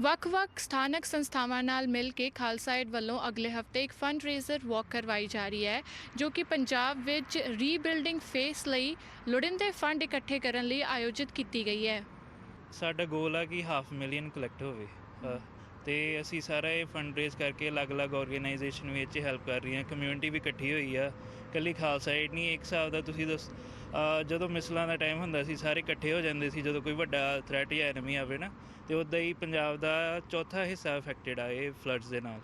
ਵੱਖ-ਵੱਖ ਸਥਾਨਕ ਸੰਸਥਾਵਾਂ ਨਾਲ ਮਿਲ ਕੇ ਖਾਲਸਾ ਏਡ ਵੱਲੋਂ ਅਗਲੇ ਹਫ਼ਤੇ ਇੱਕ ਫੰਡ ਰੇਜ਼ਰ ਵਾਕ ਕਰਵਾਈ ਜਾ ਰਹੀ ਹੈ ਜੋ ਕਿ ਪੰਜਾਬ ਵਿੱਚ ਰੀਬਿਲਡਿੰਗ ਫੇਸ ਲਈ ਲੋੜੀਂਦੇ ਫੰਡ ਇਕੱਠੇ ਕਰਨ ਲਈ ਆਯੋਜਿਤ ਕੀਤੀ ਗਈ ਹੈ। ਸਾਡਾ ਗੋਲ ਆ ਕਿ ਹਾਫ ਮਿਲੀਅਨ ਕਲੈਕਟ ਹੋਵੇ। ਅ, ਤੇ ਅਸੀਂ ਸਾਰਾ ਇਹ ਫੰਡ ਰੇਜ਼ ਕਰਕੇ ਅਲੱਗ-ਅਲੱਗ ਆਰਗੇਨਾਈਜੇਸ਼ਨ ਵਿੱਚ ਹੈਲਪ ਕਰ ਰਹੀ ਹਾਂ ਕਮਿਊਨਿਟੀ ਵੀ ਇਕੱਠੀ ਹੋਈ ਆ। ਕੱਲੀ ਖਾਲਸਾ ਏਡ ਨਹੀਂ ਇੱਕ ਹਿਸਾਬ ਦਾ ਤੁਸੀਂ ਦੱਸ ਜਦੋਂ ਮਿਸਲਾਂ ਦਾ ਟਾਈਮ ਹੁੰਦਾ ਸੀ, ਸਾਰੇ ਇਕੱਠੇ ਹੋ ਜਾਂਦੇ ਸੀ, ਜਦੋਂ ਕੋਈ ਵੱਡਾ ਥ੍ਰੈਟ ਜਾਂ ਐਨਮੀ ਆਵੇ ਨਾ, ਤੇ ਉਦਾਂ ਹੀ ਪੰਜਾਬ ਦਾ ਚੌਥਾ ਹਿੱਸਾ ਅਫੈਕਟਡ ਆ ਇਹ ਫਲੱਡਸ ਦੇ ਨਾਲ।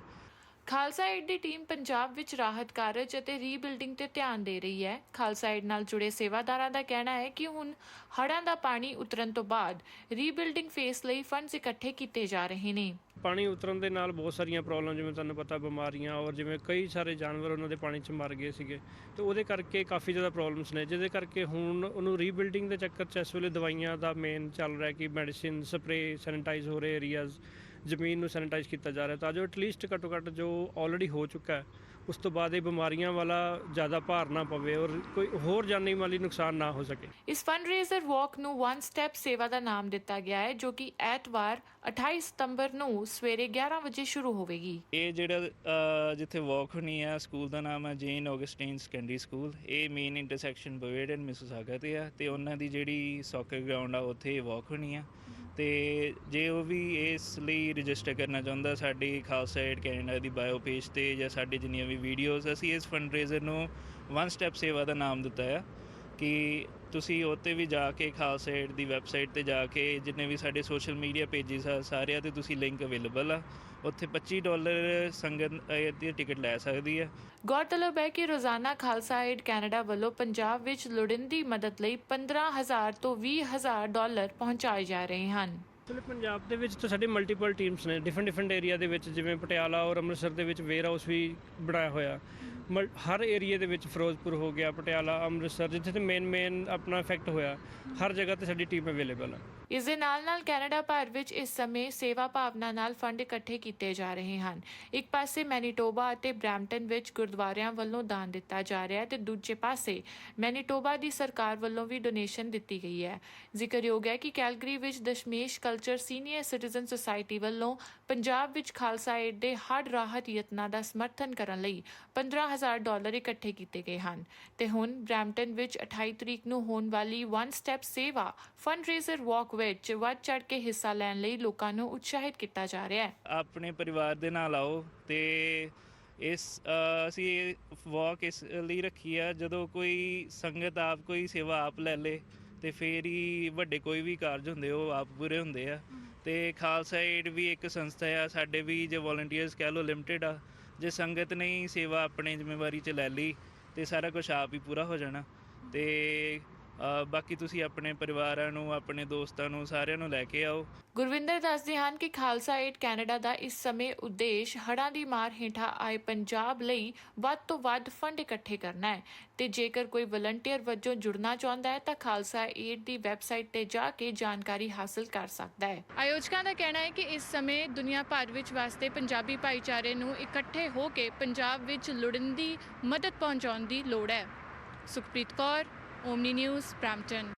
ਖਾਲਸਾ ਏਡ ਦੀ ਟੀਮ ਪੰਜਾਬ ਵਿੱਚ ਰਾਹਤ ਕਾਰਜ ਅਤੇ ਰੀਬਿਲਡਿੰਗ ਤੇ ਧਿਆਨ ਦੇ ਰਹੀ ਹੈ। ਖਾਲਸਾ ਏਡ ਨਾਲ ਜੁੜੇ ਸੇਵਾਦਾਰਾਂ ਦਾ ਕਹਿਣਾ ਹੈ ਕਿ ਹੁਣ ਹੜ੍ਹਾਂ ਦਾ ਪਾਣੀ ਉਤਰਨ ਤੋਂ ਬਾਅਦ ਰੀਬਿਲਡਿੰਗ ਫੇਸ ਲਈ ਫੰਡਸ ਇਕੱਠੇ ਕੀਤੇ ਜਾ ਰਹੇ ਨੇ। ਪਾਣੀ ਉਤਰਨ ਦੇ ਨਾਲ ਬਹੁਤ ਸਾਰੀਆਂ ਪ੍ਰੋਬਲਮ ਜਿਵੇਂ ਤੁਹਾਨੂੰ ਪਤਾ ਬਿਮਾਰੀਆਂ ਔਰ ਜਿਵੇਂ ਕਈ ਸਾਰੇ ਜਾਨਵਰ ਉਹਨਾਂ ਦੇ ਪਾਣੀ 'ਚ ਮਰ ਗਏ ਸੀਗੇ। ਤੇ ਉਹਦੇ ਕਰਕੇ ਕਾਫੀ ਜ਼ਿਆਦਾ ਪ੍ਰੋਬਲਮਸ ਨੇ, ਜਿਹਦੇ ਕਰਕੇ ਹੁਣ ਉਹਨੂੰ ਰੀਬਿਲਡਿੰਗ ਦੇ ਚੱਕਰ 'ਚ ਇਸ ਵੇਲੇ ਦਵਾਈਆਂ ਦਾ ਮੇਨ ਚੱਲ ਰਿਹਾ ਕਿ ਮੈਡੀਸਿਨ ਸਪਰੇ ਸੈਨੀਟਾਈਜ਼ ਹੋ ਰਹੇ ਏਰੀਆਜ਼ ਜ਼ਮੀਨ ਨੂੰ ਸੈਨੀਟਾਈਜ਼ ਕੀਤਾ ਜਾ ਰਿਹਾ ਤਾਂ ਜੋ ਐਟਲੀਸਟ ਘੱਟੋ ਘੱਟ ਜੋ ਆਲਰੇਡੀ ਹੋ ਚੁੱਕਾ ਹੈ ਉਸ ਤੋਂ ਬਾਅਦ ਇਹ ਬਿਮਾਰੀਆਂ ਵਾਲਾ ਜ਼ਿਆਦਾ ਭਾਰ ਨਾ ਪਵੇ ਔਰ ਕੋਈ ਹੋਰ ਜਾਨੀ ਮਾਲੀ ਨੁਕਸਾਨ ਨਾ ਹੋ ਸਕੇ। ਇਸ ਫੰਡਰੇਜ਼ਰ ਵਾਕ ਨੂੰ ਵਨ ਸਟੈਪ ਸੇਵਾ ਦਾ ਨਾਮ ਦਿੱਤਾ ਗਿਆ ਹੈ ਜੋ ਕਿ ਐਤਵਾਰ 28 ਸਤੰਬਰ ਨੂੰ ਸਵੇਰੇ 11 ਵਜੇ ਸ਼ੁਰੂ ਹੋਵੇਗੀ। ਇਹ ਜਿਹੜਾ ਜਿੱਥੇ ਵਾਕ ਹੋਣੀ ਆ ਸਕੂਲ ਦਾ ਨਾਮ ਹੈ ਜੇਨ ਆਗਸਟੀਨ ਸੈਕੰਡਰੀ ਸਕੂਲ। ਇਹ main intersection Bovaird and Mississauga ਤੇ ਆ ਤੇ ਉਹਨਾਂ ਦੀ ਜਿਹੜੀ ਸੌਕਰ ਗਰਾਊਂਡ ਆ ਉੱਥੇ ਵਾਕ ਹੋਣੀ ਆ। ਤੇ ਜੇ ਉਹ ਵੀ ਇਸ ਲਈ ਰਜਿਸਟਰ ਕਰਨਾ ਚਾਹੁੰਦਾ ਸਾਡੀ ਖਾਲਸਾ ਏਡ ਕੈਨੇਡਾ ਦੀ ਬਾਇਓ ਪੇਜ ਤੇ ਜਾਂ ਸਾਡੇ ਜਿੰਨੀਆਂ ਵੀ ਵੀਡੀਓਜ਼ ਅਸੀਂ ਇਸ ਫੰਡਰੇਜ਼ਰ ਨੂੰ ਵਨ ਸਟੈਪ ਸੇਵਾ ਦਾ ਨਾਮ ਦਿੱਤਾ ਆ। ਕਿ ਤੁਸੀਂ ਉੱਤੇ ਵੀ ਜਾ ਕੇ ਖਾਲਸਾ ਏਡ ਦੀ ਵੈਬਸਾਈਟ ਤੇ ਜਾ ਕੇ ਜਿੰਨੇ ਵੀ ਸਾਡੇ ਸੋਸ਼ਲ ਮੀਡੀਆ ਪੇਜਸ ਆ, ਸਾਰਿਆਂ ਤੇ ਤੁਸੀਂ ਲਿੰਕ ਅਵੇਲੇਬਲ ਆ। ਉੱਥੇ 25 ਡਾਲਰ ਸੰਗਤ ਦੀ ਟਿਕਟ ਲੈ ਸਕਦੀ ਹੈ ਗੌਰਤਲਬ ਹੈ ਕਿ ਰੋਜ਼ਾਨਾ ਖਾਲਸਾ ਏਡ ਕੈਨੇਡਾ ਵੱਲੋਂ ਪੰਜਾਬ ਵਿੱਚ ਲੋੜੀਂਦੀ ਮਦਦ ਲਈ 15000 ਤੋਂ 20000 ਡਾਲਰ ਪਹੁੰਚਾਏ ਜਾ ਰਹੇ ਹਨ। ਚਲੋ ਪੰਜਾਬ ਦੇ ਵਿੱਚ ਤਾਂ ਸਾਡੇ ਮਲਟੀਪਲ ਟੀਮਸ ਨੇ ਡਿਫਰੈਂਟ ਡਿਫਰੈਂਟ ਏਰੀਆ ਦੇ ਵਿੱਚ ਜਿਵੇਂ ਪਟਿਆਲਾ ਔਰ ਅੰਮ੍ਰਿਤਸਰ ਦੇ ਵਿੱਚ ਵੇਅਰ ਹਾਊਸ ਵੀ ਬਣਾਇਆ ਹੋਇਆ। ਹਰ ਏਰੀਆ ਦੇ ਵਿੱਚ ਫਿਰੋਜ਼ਪੁਰ ਹੋ ਗਿਆ, ਪਟਿਆਲਾ, ਅੰਮ੍ਰਿਤਸਰ, ਜਿੱਥੇ ਤੇ ਮੇਨ ਮੇਨ ਆਪਣਾ ਇਫੈਕਟ ਹੋਇਆ। ਹਰ ਜਗ੍ਹਾ ਤੇ ਸਾਡੀ ਟੀਮ ਅਵੇਲੇਬਲ ਹੈ ਇਸ ਦੇ ਨਾਲ ਨਾਲ ਕੈਨੇਡਾ ਭਰ ਵਿੱਚ ਇਸ ਸਮੇਂ ਸੇਵਾ ਭਾਵਨਾ ਨਾਲ ਫੰਡ ਇਕੱਠੇ ਕੀਤੇ ਜਾ ਰਹੇ ਹਨ। ਇੱਕ ਪਾਸੇ ਮੈਨੀਟੋਬਾ ਅਤੇ ਬ੍ਰੈਂਪਟਨ ਵਿੱਚ ਗੁਰਦੁਆਰਿਆਂ ਵੱਲੋਂ ਦਾਨ ਦਿੱਤਾ ਜਾ ਰਿਹਾ ਹੈ ਤੇ ਦੂਜੇ ਪਾਸੇ ਮੈਨੀਟੋਬਾ ਦੀ ਸਰਕਾਰ ਵੱਲੋਂ ਵੀ ਡੋਨੇਸ਼ਨ ਦਿੱਤੀ ਗਈ ਹੈ। ਜ਼ਿਕਰਯੋਗ ਹੈ ਕਿ ਕੈਲਗਰੀ ਵਿੱਚ ਦਸ਼ਮੇਸ਼ ਕਲ ਕਲਚਰ ਸੀਨੀਅਰ ਸਿਟੀਜ਼ਨ ਸੁਸਾਇਟੀ ਵੱਲੋਂ ਪੰਜਾਬ ਵਿੱਚ ਖਾਲਸਾ ਏਡ ਦੇ ਹੜ੍ਹ ਰਾਹਤ ਯਤਨਾਂ ਦਾ ਸਮਰਥਨ ਕਰਨ ਲਈ 15000 ਡਾਲਰ ਇਕੱਠੇ ਕੀਤੇ ਗਏ ਹਨ। ਤੇ ਹੁਣ ਬ੍ਰੈਂਪਟਨ ਵਿੱਚ 28 ਤਰੀਕ ਨੂੰ ਹੋਣ ਵਾਲੀ one step Seva fundraiser walk ਵਿੱਚ ਵੱਧ ਚੜ ਕੇ ਹਿੱਸਾ ਲੈਣ ਲਈ ਲੋਕਾਂ ਨੂੰ ਉਤਸ਼ਾਹਿਤ ਕੀਤਾ ਜਾ ਰਿਹਾ ਹੈ। ਆਪਣੇ ਪਰਿਵਾਰ ਦੇ ਨਾਲ ਆਓ ਤੇ ਇਸ ਅਸੀਂ ਇਹ ਵਾਕ ਇਸ ਲਈ ਰੱਖੀ ਆ ਜਦੋਂ ਕੋਈ ਸੰਗਤ ਆਪ ਕੋਈ ਸੇਵਾ ਆਪ ਲੈ ਲੇ ਤੇ ਫੇਰ ਹੀ ਵੱਡੇ ਕੋਈ ਵੀ ਕਾਰਜ ਹੁੰਦੇ, ਉਹ ਆਪ ਪੂਰੇ ਹੁੰਦੇ ਆ। ਤੇ ਖਾਲਸਾ ਏਡ ਵੀ ਇੱਕ ਸੰਸਥਾ ਆ, ਸਾਡੇ ਵੀ ਜੇ ਵੋਲੰਟੀਅਰਸ ਕਹਿ ਲੋ ਲਿਮਟਿਡ ਆ, ਜੇ ਸੰਗਤ ਨੇ ਹੀ ਸੇਵਾ ਆਪਣੇ ਜ਼ਿੰਮੇਵਾਰੀ 'ਚ ਲੈ ਲਈ, ਤੇ ਸਾਰਾ ਕੁਝ ਆਪ ਹੀ ਪੂਰਾ ਹੋ ਜਾਣਾ। ਤੇ ਬਾਕੀ ਤੁਸੀਂ ਆਪਣੇ ਪਰਿਵਾਰਾਂ ਨੂੰ ਆਪਣੇ ਦੋਸਤਾਂ ਨੂੰ ਸਾਰਿਆਂ ਨੂੰ ਲੈ ਕੇ ਆਓ। ਗੁਰਵਿੰਦਰ ਦੱਸਦੇ ਹਨ ਕਿ ਖਾਲਸਾ ਏਡ ਕੈਨੇਡਾ ਦਾ ਇਸ ਸਮੇਂ ਉਦੇਸ਼ ਹੜ੍ਹਾਂ ਦੀ ਮਾਰ ਹੇਠਾਂ ਆਏ ਪੰਜਾਬ ਲਈ ਵੱਧ ਤੋਂ ਵੱਧ ਫੰਡ ਇਕੱਠੇ ਕਰਨਾ ਹੈ ਤੇ ਜੇਕਰ ਕੋਈ ਵਲੰਟੀਅਰ ਵਜੋਂ ਜੁੜਨਾ ਚਾਹੁੰਦਾ ਹੈ ਤਾਂ ਖਾਲਸਾ ਏਡ ਦੀ ਵੈਬਸਾਈਟ ਤੇ ਜਾ ਕੇ ਜਾਣਕਾਰੀ ਹਾਸਲ ਕਰ ਸਕਦਾ ਹੈ। ਆਯੋਜਕਾਂ ਦਾ ਕਹਿਣਾ ਹੈ ਕਿ ਇਸ ਸਮੇਂ ਦੁਨੀਆ ਭਰ ਵਿੱਚ ਵਸਦੇ ਪੰਜਾਬੀ ਭਾਈਚਾਰੇ ਨੂੰ ਇਕੱਠੇ ਹੋ ਕੇ ਪੰਜਾਬ ਵਿੱਚ ਲੋੜੀਂਦੀ ਮਦਦ ਪਹੁੰਚਾਉਣ ਦੀ ਲੋੜ ਹੈ। Sukhpreet Kaur Omni News, Brampton.